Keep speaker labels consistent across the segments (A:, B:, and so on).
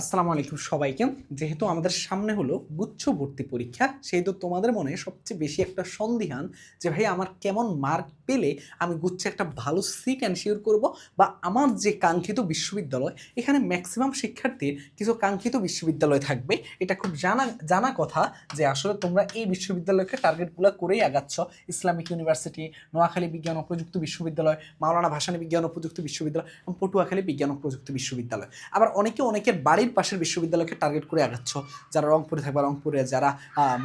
A: আসসালামু আলাইকুম সবাইকে যেহেতু আমাদের সামনে হলো গুচ্ছ ভর্তি পরীক্ষা সেই তো তোমাদের মনে সবচেয়ে বেশি একটা সন্দিহান যে ভাই আমার কেমন মার্ক পেলে আমি গুচ্ছে একটা ভালো সিট এনশিওর করব বা আমার যে কাঙ্ক্ষিত বিশ্ববিদ্যালয় এখানে ম্যাক্সিমাম শিক্ষার্থীর কিছু কাঙ্ক্ষিত বিশ্ববিদ্যালয় থাকবে এটা খুব জানা জানা কথা যে আসলে তোমরা এই বিশ্ববিদ্যালয়কে টার্গেটগুলো করেই আগাচ্ছ ইসলামিক ইউনিভার্সিটি নোয়াখালী বিজ্ঞান ও প্রযুক্তি বিশ্ববিদ্যালয় মাওলানা ভাষানী বিজ্ঞান ও প্রযুক্তি বিশ্ববিদ্যালয় এবং পটুয়াখালী বিজ্ঞান ও প্রযুক্তি বিশ্ববিদ্যালয় আবার অনেকে অনেকের বাড়ি বাড়ির পাশের বিশ্ববিদ্যালয়কে টার্গেট করে আগাচ্ছ যারা রংপুরে থাকবে রংপুরে যারা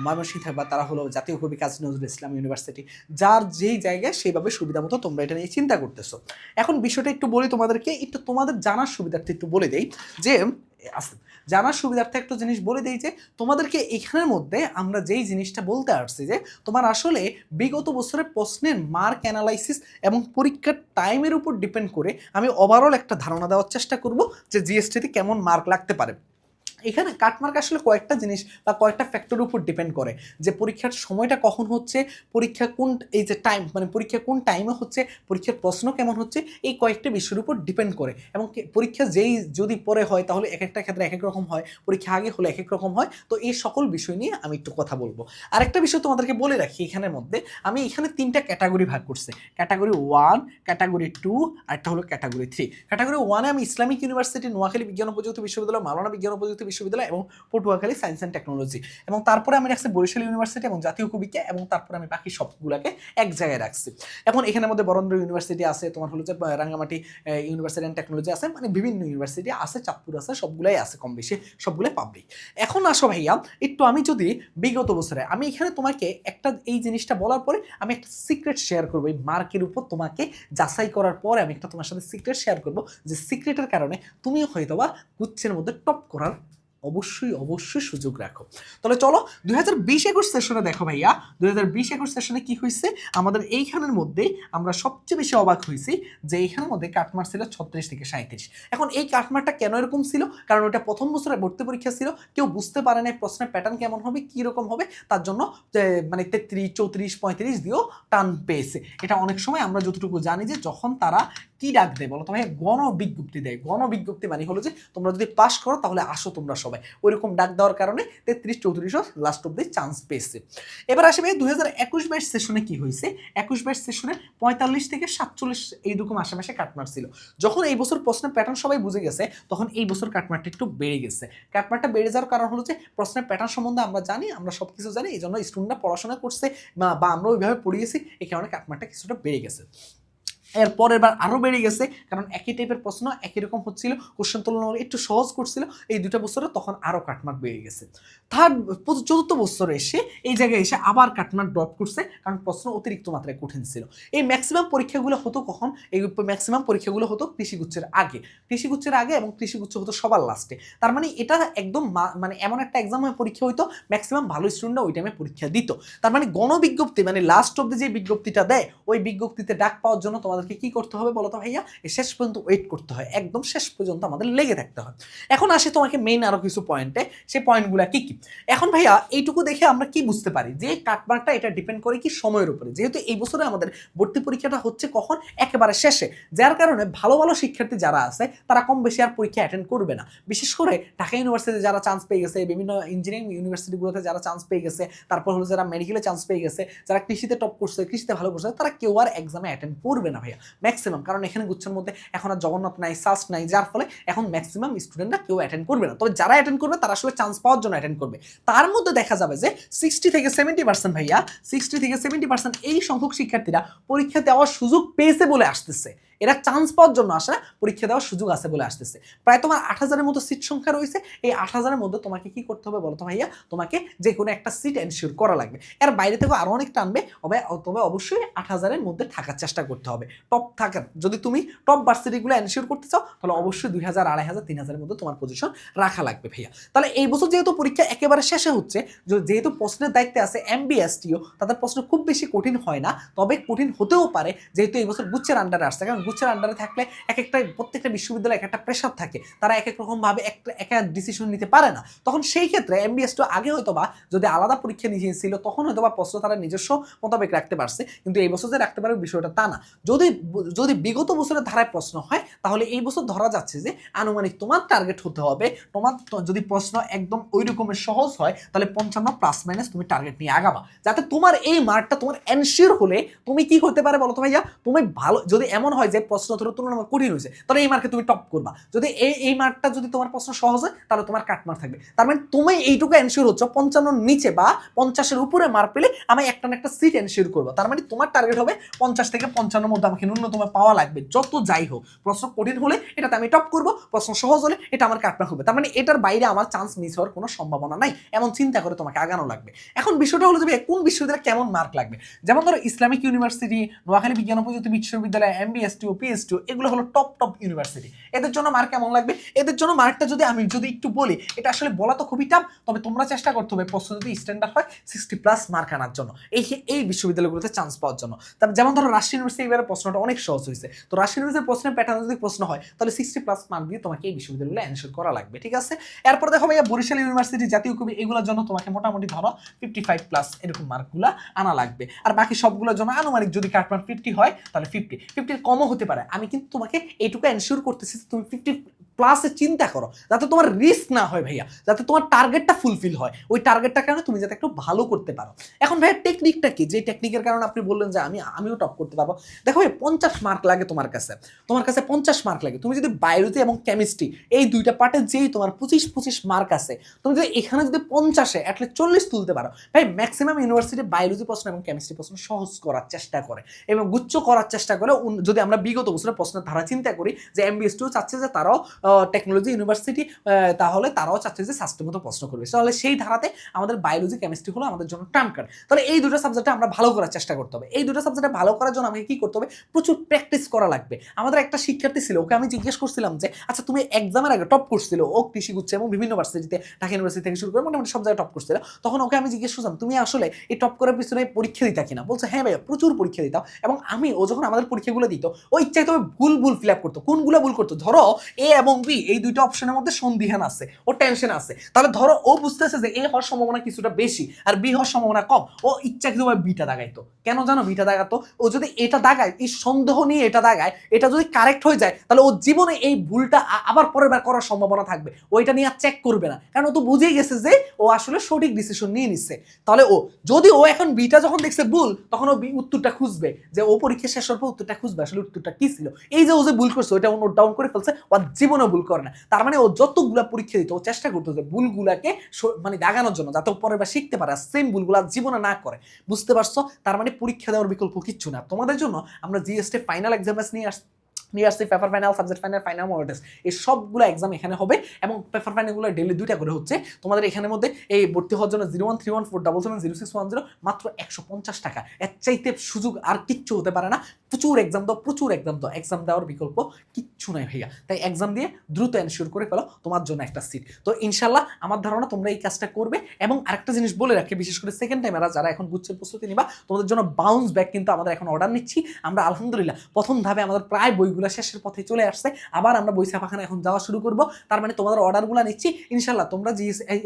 A: ময়মনসিংহ থাকবে তারা হলো জাতীয় কবি কাজী নজরুল ইসলাম ইউনিভার্সিটি যার যেই জায়গায় সেইভাবে সুবিধা মতো তোমরা এটা নিয়ে চিন্তা করতেছো এখন বিষয়টা একটু বলি তোমাদেরকে একটু তোমাদের জানার সুবিধার্থে একটু বলে দেই যে জানার সুবিধার্থে একটা জিনিস বলে দিই যে তোমাদেরকে এখানের মধ্যে আমরা যেই জিনিসটা বলতে আসছি যে তোমার আসলে বিগত বছরের প্রশ্নের মার্ক অ্যানালাইসিস এবং পরীক্ষার টাইমের উপর ডিপেন্ড করে আমি ওভারঅল একটা ধারণা দেওয়ার চেষ্টা করব যে জিএসটিতে কেমন মার্ক লাগতে পারে এখানে কাটমার্ক আসলে কয়েকটা জিনিস বা কয়েকটা ফ্যাক্টরের উপর ডিপেন্ড করে যে পরীক্ষার সময়টা কখন হচ্ছে পরীক্ষা কোন এই যে টাইম মানে পরীক্ষা কোন টাইমে হচ্ছে পরীক্ষার প্রশ্ন কেমন হচ্ছে এই কয়েকটা বিষয়ের উপর ডিপেন্ড করে এবং পরীক্ষা যেই যদি পরে হয় তাহলে এক একটা ক্ষেত্রে এক এক রকম হয় পরীক্ষা আগে হলে এক এক রকম হয় তো এই সকল বিষয় নিয়ে আমি একটু কথা বলবো আরেকটা বিষয় তোমাদেরকে বলে রাখি এখানের মধ্যে আমি এখানে তিনটা ক্যাটাগরি ভাগ করছি ক্যাটাগরি ওয়ান ক্যাটাগরি টু আর একটা হলো ক্যাটাগরি থ্রি ক্যাটাগরি ওয়ানে আমি ইসলামিক ইউনিভার্সিটি নোয়াখালী বিজ্ঞান প্রযুক্তি বিশ্ববিদ্যালয় মালানা বিজ্ঞান প্রযুক্তি বিশ্ববিদ্যালয় এবং পটুয়াখালী সায়েন্স অ্যান্ড টেকনোলজি এবং তারপরে আমি রাখছি বরিশাল ইউনিভার্সিটি এবং জাতীয় কবিকে এবং তারপরে আমি বাকি সবগুলোকে এক জায়গায় রাখছি এখন এখানের মধ্যে বরেন্দ্র ইউনিভার্সিটি আছে তোমার হলো যে রাঙ্গামাটি ইউনিভার্সিটি অ্যান্ড টেকনোলজি আছে মানে বিভিন্ন ইউনিভার্সিটি আছে চাঁদপুর আছে সবগুলাই আছে কম বেশি সবগুলাই পাবলিক এখন আসো ভাইয়া একটু আমি যদি বিগত বছরে আমি এখানে তোমাকে একটা এই জিনিসটা বলার পরে আমি একটা সিক্রেট শেয়ার করবো এই মার্কের উপর তোমাকে যাচাই করার পরে আমি একটা তোমার সাথে সিক্রেট শেয়ার করবো যে সিক্রেটের কারণে তুমিও বা গুচ্ছের মধ্যে টপ করার অবশ্যই অবশ্যই সুযোগ রাখো তাহলে চলো দুই হাজার বিশ একুশ সেশনে দেখো ভাইয়া দুই হাজার বিশ একুশ সেশনে কি হয়েছে আমাদের এইখানের মধ্যে আমরা সবচেয়ে বেশি অবাক হয়েছি যে এইখানের মধ্যে কাটমার ছিল ছত্রিশ থেকে সাঁত্রিশ এখন এই কাটমারটা কেন এরকম ছিল কারণ ওটা প্রথম বছরের ভর্তি পরীক্ষা ছিল কেউ বুঝতে পারে না প্রশ্নের প্যাটার্ন কেমন হবে কী রকম হবে তার জন্য মানে তেত্রিশ চৌত্রিশ পঁয়ত্রিশ দিয়েও টান পেয়েছে এটা অনেক সময় আমরা যতটুকু জানি যে যখন তারা কি ডাক দেয় বলো তোমাকে গণবিজ্ঞপ্তি দেয় গণবিজ্ঞপ্তি মানে হলো যে তোমরা যদি পাশ করো তাহলে আসো তোমরা সব সবাই ওইরকম ডাক দেওয়ার কারণে তেত্রিশ চৌত্রিশও লাস্ট অব্দি চান্স পেয়েছে এবার আসবে দু হাজার একুশ বাইশ সেশনে কি হয়েছে একুশ বাইশ সেশনে পঁয়তাল্লিশ থেকে সাতচল্লিশ এইরকম আশেপাশে কাটমার ছিল যখন এই বছর প্রশ্নের প্যাটার্ন সবাই বুঝে গেছে তখন এই বছর কাটমারটা একটু বেড়ে গেছে কাটমারটা বেড়ে যাওয়ার কারণ হলো যে প্রশ্নের প্যাটার্ন সম্বন্ধে আমরা জানি আমরা সব কিছু জানি এই জন্য স্টুডেন্টরা পড়াশোনা করছে বা আমরা ওইভাবে পড়িয়েছি এই কারণে কাটমারটা কিছুটা বেড়ে গেছে এর পরের বার আরও বেড়ে গেছে কারণ একই টাইপের প্রশ্ন একই রকম হচ্ছিল কোশ্চেন তুলনামূলক একটু সহজ করছিল এই দুটা বছরে তখন আরও কাটমার্ক বেড়ে গেছে থার্ড চতুর্থ বছরে এসে এই জায়গায় এসে আবার কাটমার্ক ড্রপ করছে কারণ প্রশ্ন অতিরিক্ত মাত্রায় কঠিন ছিল এই ম্যাক্সিমাম পরীক্ষাগুলো হতো কখন এই ম্যাক্সিমাম পরীক্ষাগুলো হতো কৃষিগুচ্ছের আগে কৃষিগুচ্ছের আগে এবং কৃষিগুচ্ছ হতো সবার লাস্টে তার মানে এটা একদম মানে এমন একটা এক্সাম হয়ে পরীক্ষা হইতো ম্যাক্সিমাম ভালো স্টুডেন্টরা ওই টাইমে পরীক্ষা দিত তার মানে গণবিজ্ঞপ্তি মানে লাস্ট অব্দি যে বিজ্ঞপ্তিটা দেয় ওই বিজ্ঞপ্তিতে ডাক পাওয়ার জন্য তোমাদের আমাদেরকে কি করতে হবে বলতো তো ভাইয়া শেষ পর্যন্ত ওয়েট করতে হয় একদম শেষ পর্যন্ত আমাদের লেগে থাকতে হয় এখন আসে তোমাকে মেইন আরো কিছু পয়েন্টে সেই পয়েন্টগুলো কি কি এখন ভাইয়া এইটুকু দেখে আমরা কি বুঝতে পারি যে কাটমার্কটা এটা ডিপেন্ড করে কি সময়ের উপরে যেহেতু এই বছরে আমাদের ভর্তি পরীক্ষাটা হচ্ছে কখন একেবারে শেষে যার কারণে ভালো ভালো শিক্ষার্থী যারা আছে তারা কম বেশি আর পরীক্ষা অ্যাটেন্ড করবে না বিশেষ করে ঢাকা ইউনিভার্সিটিতে যারা চান্স পেয়ে গেছে বিভিন্ন ইঞ্জিনিয়ারিং ইউনিভার্সিটিগুলোতে যারা চান্স পেয়ে গেছে তারপর হলো যারা মেডিকেলে চান্স পেয়ে গেছে যারা কৃষিতে টপ করছে কৃষিতে ভালো করছে তারা কেউ আর এক্সামে অ্যাটেন্ড করবে না আইডিয়া ম্যাক্সিমাম কারণ এখানে গুচ্ছের মধ্যে এখন আর জগন্নাথ নাই সাস্ট নাই যার ফলে এখন ম্যাক্সিমাম স্টুডেন্টরা কেউ অ্যাটেন্ড করবে না তবে যারা অ্যাটেন্ড করবে তারা আসলে চান্স পাওয়ার জন্য অ্যাটেন্ড করবে তার মধ্যে দেখা যাবে যে সিক্সটি থেকে সেভেন্টি পার্সেন্ট ভাইয়া সিক্সটি থেকে সেভেন্টি পার্সেন্ট এই সংখ্যক শিক্ষার্থীরা পরীক্ষা দেওয়ার সুযোগ পেয়েছে বলে আসতেছে এরা চান্স পাওয়ার জন্য আসে না পরীক্ষা দেওয়ার সুযোগ আছে বলে আসতেছে প্রায় তোমার আট হাজারের মতো সিট সংখ্যা রয়েছে এই আট হাজারের মধ্যে তোমাকে কি করতে হবে বলো তোমার ইয়া তোমাকে যে কোনো একটা সিট এনশিওর করা লাগবে এর বাইরে থেকে আরও অনেক টানবে তবে অবশ্যই আট হাজারের মধ্যে থাকার চেষ্টা করতে হবে টপ থাকার যদি তুমি টপ ভার্সিটিগুলো এনশিওর করতে চাও তাহলে অবশ্যই দুই হাজার আড়াই হাজার তিন হাজারের মধ্যে তোমার পজিশন রাখা লাগবে ভাইয়া তাহলে এই বছর যেহেতু পরীক্ষা একেবারে শেষে হচ্ছে যেহেতু প্রশ্নের দায়িত্বে আছে এমবিএসটিও তাদের প্রশ্ন খুব বেশি কঠিন হয় না তবে কঠিন হতেও পারে যেহেতু এই বছর গুচ্ছের আন্ডারে আসছে কারণ গুচ্ছের আন্ডারে থাকলে এক একটা প্রত্যেকটা বিশ্ববিদ্যালয়ে এক একটা প্রেশার থাকে তারা এক এক রকমভাবে একটা এক ডিসিশন নিতে পারে না তখন সেই ক্ষেত্রে এমবিএসটা আগে হয়তো বা যদি আলাদা পরীক্ষা ছিল তখন হয়তো বা প্রশ্ন তারা নিজস্ব মোতাবেক রাখতে পারছে কিন্তু এই বছর যে রাখতে পারবে বিষয়টা তা না যদি যদি বিগত বছরের ধারায় প্রশ্ন হয় তাহলে এই বছর ধরা যাচ্ছে যে আনুমানিক তোমার টার্গেট হতে হবে তোমার যদি প্রশ্ন একদম ওই রকমের সহজ হয় তাহলে পঞ্চান্ন প্লাস মাইনাস তুমি টার্গেট নিয়ে আগাবা যাতে তোমার এই মার্কটা তোমার এনশিওর হলে তুমি কি করতে পারে বলো তো ভাইয়া তুমি ভালো যদি এমন হয় যে প্রশ্ন ধরো তুলনামূলক কঠিন হয়েছে তাহলে এই মার্কে তুমি টপ করবা যদি এই এই মার্কটা যদি তোমার প্রশ্ন সহজ হয় তাহলে তোমার কাটমার্ক থাকবে তার মানে তুমি এইটুকু এনশিওর হচ্ছ পঞ্চান্ন নিচে বা পঞ্চাশের উপরে মার পেলে আমি একটা না একটা সিট এনশিওর করবো তার মানে তোমার টার্গেট হবে পঞ্চাশ থেকে পঞ্চান্ন মধ্যে আমাকে ন্যূনতম পাওয়া লাগবে যত যাই হোক প্রশ্ন কঠিন হলে এটাতে আমি টপ করবো প্রশ্ন সহজ হলে এটা আমার কাটমার্ক হবে তার মানে এটার বাইরে আমার চান্স মিস হওয়ার কোনো সম্ভাবনা নাই এমন চিন্তা করে তোমাকে আগানো লাগবে এখন বিষয়টা হলো যে কোন বিশ্ববিদ্যালয়ে কেমন মার্ক লাগবে যেমন ধরো ইসলামিক ইউনিভার্সিটি নোয়াখালী বিজ্ঞান প্রযুক্তি বিশ্ববিদ্যালয় এমবিএসটি পিএস টু এগুলো হলো টপ টপ ইউনিভার্সিটি এদের জন্য মার্ক কেমন লাগবে এদের জন্য মার্কটা যদি আমি যদি একটু বলি এটা আসলে বলা তো খুবই টাফ তবে তোমরা চেষ্টা করতে হবে প্রশ্ন যদি স্ট্যান্ডার্ড হয় সিক্সটি প্লাস মার্ক আনার জন্য এই এই বিশ্ববিদ্যালয়গুলোতে চান্স পাওয়ার জন্য তারপর যেমন ধরো রাজশাহী ইউনিভার্সিটি এবারে প্রশ্নটা অনেক সহজ হয়েছে তো রাজশাহী ইউনিভার্সিটির প্রশ্নের প্যাটার্ন যদি প্রশ্ন হয় তাহলে সিক্সটি প্লাস মার্ক দিয়ে তোমাকে এই বিশ্ববিদ্যালয়ে অ্যান্সার করা লাগবে ঠিক আছে এরপর দেখো ভাইয়া বরিশাল ইউনিভার্সিটি জাতীয় কবি এগুলোর জন্য তোমাকে মোটামুটি ধরো ফিফটি ফাইভ প্লাস এরকম মার্কগুলো আনা লাগবে আর বাকি সবগুলোর জন্য আনুমানিক যদি কাটমার্ক ফিফটি হয় তাহলে ফিফটি ফিফটির কমও হতে পারে আমি কিন্তু তোমাকে এটুকু এনশিওর করতেছি তুমি ফিফটি প্লাসে চিন্তা করো যাতে তোমার রিস্ক না হয় ভাইয়া যাতে তোমার টার্গেটটা ফুলফিল হয় ওই টার্গেটটার কারণে তুমি যাতে একটু ভালো করতে পারো এখন ভাইয়া টেকনিকটা কি যে টেকনিকের কারণে আপনি বললেন যে আমি আমিও টপ করতে পারবো দেখো ভাই পঞ্চাশ মার্ক লাগে তোমার কাছে তোমার কাছে পঞ্চাশ মার্ক লাগে তুমি যদি বায়োলজি এবং কেমিস্ট্রি এই দুইটা পার্টে যেই তোমার পঁচিশ পঁচিশ মার্ক আছে তুমি যদি এখানে যদি পঞ্চাশে অ্যাটলিস্ট চল্লিশ তুলতে পারো ভাই ম্যাক্সিমাম ইউনিভার্সিটি বায়োলজি প্রশ্ন এবং কেমিস্ট্রি প্রশ্ন সহজ করার চেষ্টা করে এবং গুচ্ছ করার চেষ্টা করে যদি আমরা বিগত বছরের প্রশ্নের ধারা চিন্তা করি যে এমবিএস টু চাচ্ছে যে তারাও টেকনোলজি ইউনিভার্সিটি তাহলে তারাও চাচ্ছে যে সাস্টের মতো প্রশ্ন করবে তাহলে সেই ধারাতে আমাদের বায়োলজি কেমিস্ট্রি হলো আমাদের জন্য টার্ম কার্ড তাহলে এই দুটো সাবজেক্টে আমরা ভালো করার চেষ্টা করতে হবে এই দুটো সাবজেক্টে ভালো করার জন্য আমাকে কি করতে হবে প্রচুর প্র্যাকটিস করা লাগবে আমাদের একটা শিক্ষার্থী ছিল ওকে আমি জিজ্ঞেস করছিলাম যে আচ্ছা তুমি এক্সামের আগে টপ করছিল ও কৃষি গুচ্ছে এবং বিভিন্ন ভার্সিটিতে ঢাকা ইউনিভার্সিটি থেকে শুরু করে মোটামুটি সব জায়গায় টপ করছিল তখন ওকে আমি জিজ্ঞেস করছিলাম তুমি আসলে এই টপ করার পিছনে পরীক্ষা দিতা কিনা বলছে হ্যাঁ ভাইয়া প্রচুর পরীক্ষা দিতাম এবং আমি ও যখন আমাদের পরীক্ষাগুলো দিত ও ইচ্ছায় তবে ভুল ভুল ফিল আপ করতো কোনগুলো ভুল করতো ধরো এ এবং সন্ধি এই দুইটা অপশনের মধ্যে সন্দিহান আছে ও টেনশন আছে তাহলে ধরো ও বুঝতেছে যে এ হওয়ার সম্ভাবনা কিছুটা বেশি আর বি হওয়ার সম্ভাবনা কম ও ইচ্ছাকৃতভাবে বিটা দাগাইতো কেন জানো বিটা দাগাতো ও যদি এটা দাগায় এই সন্দেহ নিয়ে এটা দাগায় এটা যদি কারেক্ট হয়ে যায় তাহলে ও জীবনে এই ভুলটা আবার পরের বার করার সম্ভাবনা থাকবে ও এটা নিয়ে আর চেক করবে না কারণ ও তো বুঝেই গেছে যে ও আসলে সঠিক ডিসিশন নিয়ে নিচ্ছে তাহলে ও যদি ও এখন বিটা যখন দেখছে ভুল তখন ও উত্তরটা খুঁজবে যে ও পরীক্ষা শেষ হওয়ার পর উত্তরটা খুঁজবে আসলে উত্তরটা কি ছিল এই যে ও যে ভুল করছে ওইটা ও নোট ডাউন করে ফেলছে ওর জীবনে কখনো ভুল করে না তার মানে ও যতগুলা পরীক্ষা দিত ও চেষ্টা করতো যে ভুলগুলাকে মানে দাগানোর জন্য যাতে পরের বার শিখতে পারে সেম ভুলগুলা জীবনে না করে বুঝতে পারছো তার মানে পরীক্ষা দেওয়ার বিকল্প কিচ্ছু না তোমাদের জন্য আমরা জিএসটি ফাইনাল এক্সামেস নিয়ে আস নিয়ে আসছি paper final subject final final model test এই সবগুলো এক্সাম এখানে হবে এবং পেপার ফাইনালগুলো ডেলি দুইটা করে হচ্ছে তোমাদের এখানে মধ্যে এই ভর্তি হওয়ার জন্য zero one three one four double seven zero six one zero মাত্র একশো পঞ্চাশ টাকা এর চাইতে সুযোগ আর কিচ্ছু হতে পারে না প্রচুর এক্সাম দাও প্রচুর এক্সাম দাও এক্সাম দেওয়ার বিকল্প কিচ্ছু নাই ভাইয়া তাই এক্সাম দিয়ে দ্রুত এনশিওর করে ফেলো তোমার জন্য একটা সিট তো ইনশাল্লাহ আমার ধারণা তোমরা এই কাজটা করবে এবং আরেকটা জিনিস বলে রাখি বিশেষ করে সেকেন্ড টাইমেরা যারা এখন গুচ্ছের প্রস্তুতি নিবা তোমাদের জন্য বাউন্স ব্যাক কিন্তু আমরা এখন অর্ডার নিচ্ছি আমরা আলহামদুলিল্লাহ প্রথম ধাপে আমাদের প্রায় বইগুলো শেষের পথে চলে আসছে আবার আমরা বই এখন যাওয়া শুরু করব তার মানে তোমাদের অর্ডারগুলো নিচ্ছি ইনশাল্লাহ তোমরা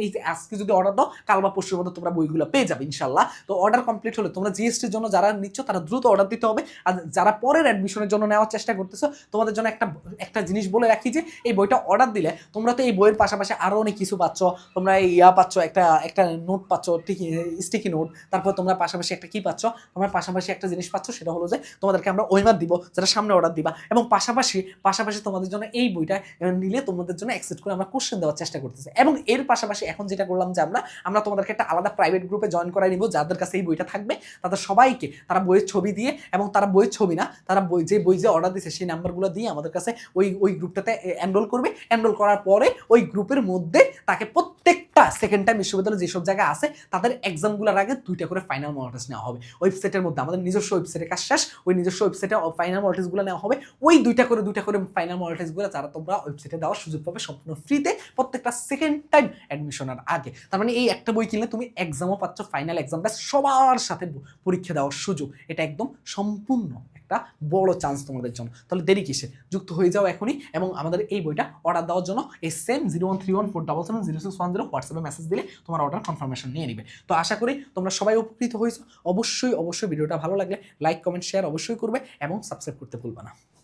A: এই আজকে যদি অর্ডার দাও কাল বা পরশুর মধ্যে তোমরা বইগুলো পেয়ে যাবে ইনশাল্লাহ তো অর্ডার কমপ্লিট হলে তোমরা জিএসটির জন্য যারা নিচ্ছ তারা দ্রুত অর্ডার দিতে হবে আর যারা পরের অ্যাডমিশনের জন্য নেওয়ার চেষ্টা করতেছো তোমাদের জন্য একটা একটা জিনিস বলে রাখি যে এই বইটা অর্ডার দিলে তোমরা তো এই বইয়ের পাশাপাশি আরও অনেক কিছু পাচ্ছ তোমরা ইয়া পাচ্ছ একটা একটা নোট পাচ্ছ টিকি স্টিকি নোট তারপর তোমরা পাশাপাশি একটা কী পাচ্ছ তোমরা পাশাপাশি একটা জিনিস পাচ্ছ সেটা হলো যে তোমাদেরকে আমরা ওয়েমার দিব যারা সামনে অর্ডার দিবা এবং পাশাপাশি পাশাপাশি তোমাদের জন্য এই বইটা নিলে তোমাদের জন্য অ্যাকসেপ্ট করে আমরা কোশ্চেন দেওয়ার চেষ্টা করতেছি এবং এর পাশাপাশি এখন যেটা করলাম যে আমরা আমরা তোমাদেরকে একটা আলাদা প্রাইভেট গ্রুপে জয়েন করাই নিব যাদের কাছে এই বইটা থাকবে তাদের সবাইকে তারা বইয়ের ছবি দিয়ে এবং তারা বইয়ের ছবি ছবি না তারা বই যে বই যে অর্ডার দিচ্ছে সেই নাম্বারগুলো দিয়ে আমাদের কাছে ওই ওই গ্রুপটাতে এনরোল করবে এনরোল করার পরে ওই গ্রুপের মধ্যে তাকে প্রত্যেকটা সেকেন্ড টাইম বিশ্ববিদ্যালয় যেসব জায়গায় আছে তাদের এক্সামগুলোর আগে দুইটা করে ফাইনাল মডেলস নেওয়া হবে ওয়েবসাইটের মধ্যে আমাদের নিজস্ব ওয়েবসাইটের কাজ শেষ ওই নিজস্ব ওয়েবসাইটে ফাইনাল মডেলসগুলো নেওয়া হবে ওই দুইটা করে দুইটা করে ফাইনাল মডেলসগুলো যারা তোমরা ওয়েবসাইটে দেওয়ার সুযোগ পাবে সম্পূর্ণ ফ্রিতে প্রত্যেকটা সেকেন্ড টাইম অ্যাডমিশনের আগে তার মানে এই একটা বই কিনলে তুমি এক্সামও পাচ্ছ ফাইনাল এক্সাম সবার সাথে পরীক্ষা দেওয়ার সুযোগ এটা একদম সম্পূর্ণ একটা বড় চান্স তোমাদের জন্য তাহলে দেরি কিসে যুক্ত হয়ে যাও এখনই এবং আমাদের এই বইটা অর্ডার দেওয়ার জন্য এই same zero one three one four double seven zero six one zero হোয়াটসঅ্যাপে মেসেজ দিলে তোমার অর্ডার কনফার্মেশন নিয়ে নেবে তো আশা করি তোমরা সবাই উপকৃত হয়েছো অবশ্যই অবশ্যই ভিডিওটা ভালো লাগলে লাইক কমেন্ট শেয়ার অবশ্যই করবে এবং সাবস্ক্রাইব করতে ভুলবে না